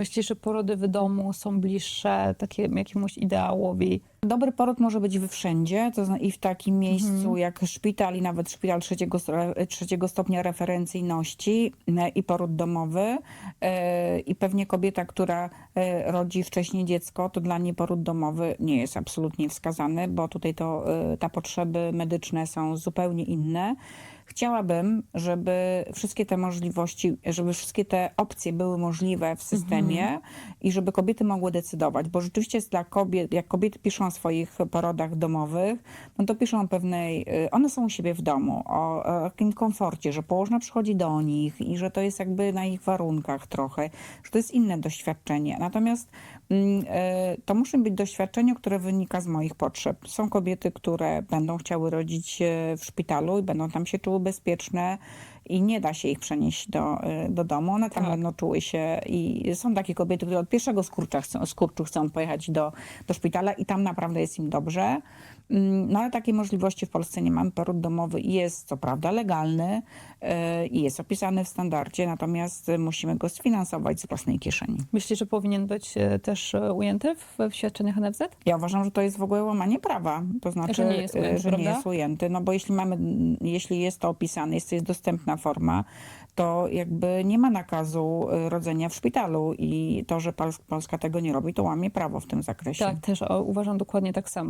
Myślisz, że porody w domu są bliższe takiemu jakiemuś ideałowi? Dobry poród może być we wszędzie, to i w takim miejscu Mhm. jak szpital i nawet szpital trzeciego, e, trzeciego stopnia referencyjności e, i poród domowy. E, I pewnie kobieta, która rodzi wcześniej dziecko, to dla niej poród domowy nie jest absolutnie wskazany, bo tutaj to, ta potrzeby medyczne są zupełnie inne. Chciałabym, żeby wszystkie te możliwości, żeby wszystkie te opcje były możliwe w systemie i żeby kobiety mogły decydować, bo rzeczywiście jest dla kobiet, jak kobiety piszą swoich porodach domowych, no to piszą o pewnej, y, one są u siebie w domu, o, o takim komforcie, że położna przychodzi do nich i że to jest jakby na ich warunkach trochę, że to jest inne doświadczenie. Natomiast mm, e, to musi być doświadczenie, które wynika z moich potrzeb. Są kobiety, które będą chciały rodzić w szpitalu i będą tam się czuły bezpieczne i nie da się ich przenieść do, e, do domu. One tam Tak. będą czuły się i są takie kobiety, które od pierwszego skurcza chcą, skurczu chcą pojechać do, do szpitala i tam naprawdę jest im dobrze. Mm, No ale takiej możliwości w Polsce nie mamy. Poród domowy jest co prawda legalny e, i jest opisany w standardzie, natomiast musimy go sfinansować z własnej kieszeni. Myślisz, że powinien być e, też e, ujęty w, w świadczeniach NFZ? Ja uważam, że to jest w ogóle łamanie prawa. To znaczy, Że nie jest ujęty, że nie jest ujęty. No bo jeśli mamy, jeśli jest to opisane, jest, jest dostępna forma, to jakby nie ma nakazu rodzenia w szpitalu i to, że Pols- Polska tego nie robi, to łamie prawo w tym zakresie. Tak, też uważam dokładnie tak samo.